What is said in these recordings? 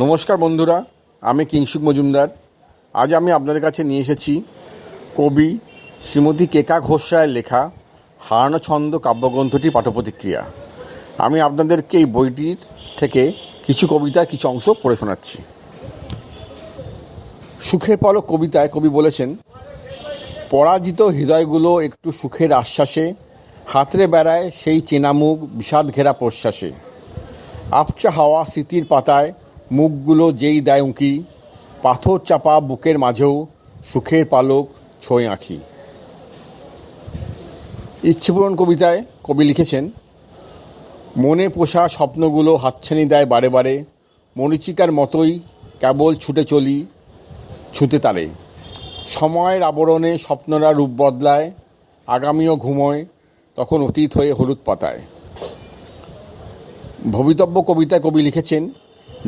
নমস্কার বন্ধুরা, আমি কিংসুক মজুমদার। আজ আমি আপনাদের কাছে নিয়ে এসেছি কবি শ্রীমতী কেকা ঘোষ রায়ের লেখা হারানো ছন্দ কাব্যগ্রন্থটি পাঠপ্রতিক্রিয়া আমি আপনাদেরকে এই বইটির থেকে কিছু কবিতার কিছু অংশ পড়ে শোনাচ্ছি। সুখের পলক কবিতায় কবি বলেছেন, পরাজিত হৃদয়গুলো একটু সুখের আশ্বাসে, হাতরে বেড়ায় সেই চেনামুখ বিষাদ ঘেরা প্রশ্বাসে। আবচা হাওয়া স্মৃতির পাতায় মুখগুলো যেই দেয় উঁকি, পাথর চাপা বুকের মাঝেও সুখের পালক ছোঁয় আঁখি। ইচ্ছেপূরণ কবিতায় কবি লিখেছেন, মনে পোষা স্বপ্নগুলো হাতছানি দেয় বারে বারে, মরিচিকার মতোই কেবল ছুটে চলি ছুতে তারে সময়ের আবরণে স্বপ্নরা রূপ বদলায়, আগামীও ঘুমোয়, তখন অতীত হয়ে হলুদ পাতায়। ভবিতব্য কবিতায় কবি লিখেছেন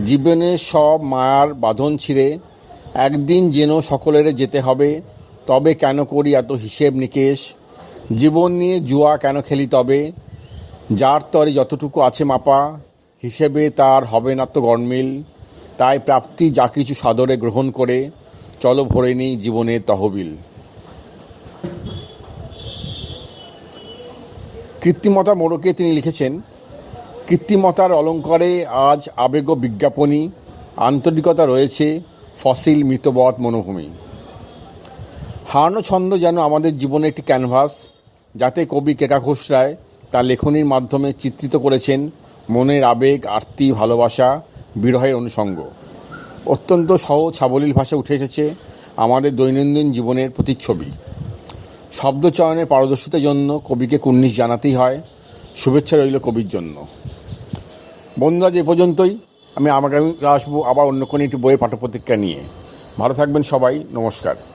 জীবনের সব মায়ার বাঁধন ছিঁড়ে একদিন যেন সকলের যেতে হবে, তবে কেন করি এত হিসেব নিকেশ? জীবন নিয়ে জুয়া কেন খেলি তবে? যার তরে যতটুকু আছে মাপা, হিসেবে তার হবে না তো গরমিল তাই প্রাপ্তি যা কিছু সাদরে গ্রহণ করে, চলো ভরে নিই জীবনের তহবিল। কৃত্রিমতা মোড়কে তিনি লিখেছেন কৃত্রিমতার অলঙ্কারে আজ আবেগ বিজ্ঞাপনী, আন্তরিকতা রয়েছে ফসিল মৃতবৎ মনোভূমি হারানো ছন্দ যেন আমাদের জীবনে একটি ক্যানভাস, যাতে কবি কেকা ঘোষ রায় তার লেখনীর মাধ্যমে চিত্রিত করেছেন মনের আবেগ, আর্তি, ভালোবাসা, বিরহের অনুষঙ্গ। অত্যন্ত সহজ সাবলীল ভাষা উঠে এসেছে আমাদের দৈনন্দিন জীবনের প্রতিচ্ছবি। শব্দচয়নের পারদর্শিতার জন্য কবিকে কুর্নিশ জানাতেই হয়, শুভেচ্ছা রইল কবির জন্য। বন্ধুরা যে পর্যন্তই। আমি আগামী আসব আবার অন্য কোনো একটি বইয়ের পাঠ্যপ্রতিক্রিয়া নিয়ে। ভালো থাকবেন সবাই। নমস্কার।